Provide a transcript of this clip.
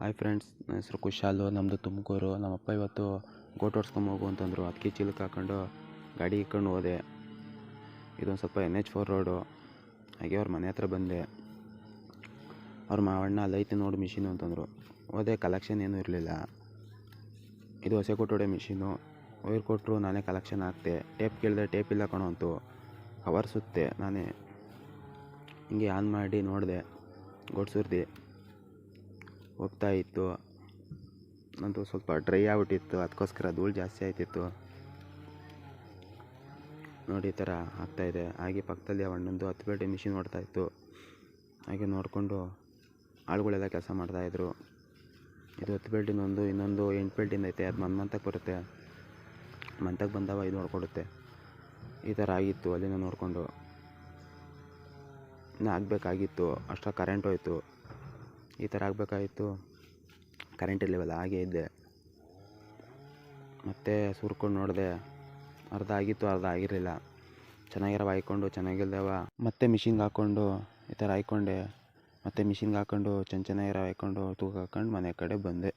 Hi friends, ನನ್ನ ಹೆಸರು ಕುಶಾಲು ನಮ್ಮದು ತುಮಕೂರು. ನಮ್ಮಪ್ಪ ಇವತ್ತು ಗೋಟ್ ಹೊಡ್ಸ್ಕೊಂಬೋಗು ಅಂತಂದರು. ಅದಕ್ಕೆ ಚೀಲಕ್ಕೆ ಹಾಕೊಂಡು ಗಾಡಿ ಇಕ್ಕೊಂಡು ಹೋದೆ. ಇದೊಂದು ಸ್ವಲ್ಪ ಎನ್ ಎಚ್ ಫೋರ್ ರೋಡು. ಹಾಗೆ ಅವ್ರ ಮನೆ ಹತ್ರ ಬಂದೆ. ಅವ್ರ ಮಾವಣ್ಣ ಅಲ್ಲೈತೆ ನೋಡಿ ಮಿಷಿನು ಅಂತಂದರು. ಹೋದೆ ಕಲೆಕ್ಷನ್ ಏನೂ ಇರಲಿಲ್ಲ. ಇದು ಹೊಸ ಕೊಟ್ಟೋಡೆ ಮಿಷಿನು. ವೈರ್ ಕೊಟ್ಟರು ನಾನೇ ಕಲೆಕ್ಷನ್ ಹಾಕ್ತೆ ಟೇಪ್ ಕೇಳಿದೆ ಟೇಪ್ ಇಲ್ಲ ಕಣೋ ಅಂತು. ಕವರ್ ಸುತ್ತೆ ನಾನೇ. ಹಿಂಗೆ ಆನ್ ಮಾಡಿ ನೋಡಿದೆ ಗೋಡ್ಸುರ್ದು ಹೋಗ್ತಾ ಇತ್ತು ನಂದು ಸ್ವಲ್ಪ ಡ್ರೈ ಆಗ್ಬಿಟ್ಟಿತ್ತು. ಅದಕ್ಕೋಸ್ಕರ ಧೂಳು ಜಾಸ್ತಿ ಆಯ್ತಿತ್ತು. ನೋಡಿ ಈ ಥರ ಆಗ್ತಾಯಿದೆ ಹಾಗೆ ಪಕ್ಕದಲ್ಲಿ ಆ ಅಣ್ಣಂದು ಹತ್ತು ಮಿಷಿನ್ ಓಡ್ತಾ ಇತ್ತು. ಹಾಗೆ ನೋಡಿಕೊಂಡು ಆಳುಗಳೆಲ್ಲ ಕೆಲಸ ಮಾಡ್ತಾಯಿದ್ರು ಇದು ಹತ್ತು ಬೆಲ್ಟಿನೊಂದು ಇನ್ನೊಂದು ಎಂಟು ಬೆಲ್ಟಿಂದ ಐತೆ. ಅದು ಮನ್ ಮಂತಕ್ಕೆ ಬರುತ್ತೆ. ಮಂತಕ್ಕೆ ಬಂದವ ಇದು ನೋಡ್ಕೊಡುತ್ತೆ. ಈ ಥರ ಆಗಿತ್ತು ಅಲ್ಲಿನ ನೋಡಿಕೊಂಡು. ಇನ್ನು ಆಗಬೇಕಾಗಿತ್ತು. ಅಷ್ಟು ಕರೆಂಟ್ ಹೋಯ್ತು. ಈ ಥರ ಆಗಬೇಕಾಗಿತ್ತು. ಕರೆಂಟ್ ಇರಲಿವಲ್ಲ ಹಾಗೇ ಇದ್ದೆ ಮತ್ತೆ ಸುರ್ಕೊಂಡು ನೋಡಿದೆ, ಅರ್ಧ ಆಗಿತ್ತು ಅರ್ಧ ಆಗಿರಲಿಲ್ಲ. ಚೆನ್ನಾಗಿರ ಹಾಯ್ಕೊಂಡು ಚೆನ್ನಾಗಿಲ್ದವ. ಮತ್ತೆ ಮಿಷಿನ್ಗೆ ಹಾಕ್ಕೊಂಡು ಈ ಥರ ಹಾಯ್ಕೊಂಡೆ. ಮತ್ತೆ ಮಿಷಿನ್ಗೆ ಹಾಕ್ಕೊಂಡು ಚೆನ್ನ ಚೆನ್ನಾಗಿರೋ ಹಾಯ್ಕೊಂಡು ತೂಕ ಹಾಕ್ಕೊಂಡು ಮನೆ ಕಡೆ ಬಂದೆ.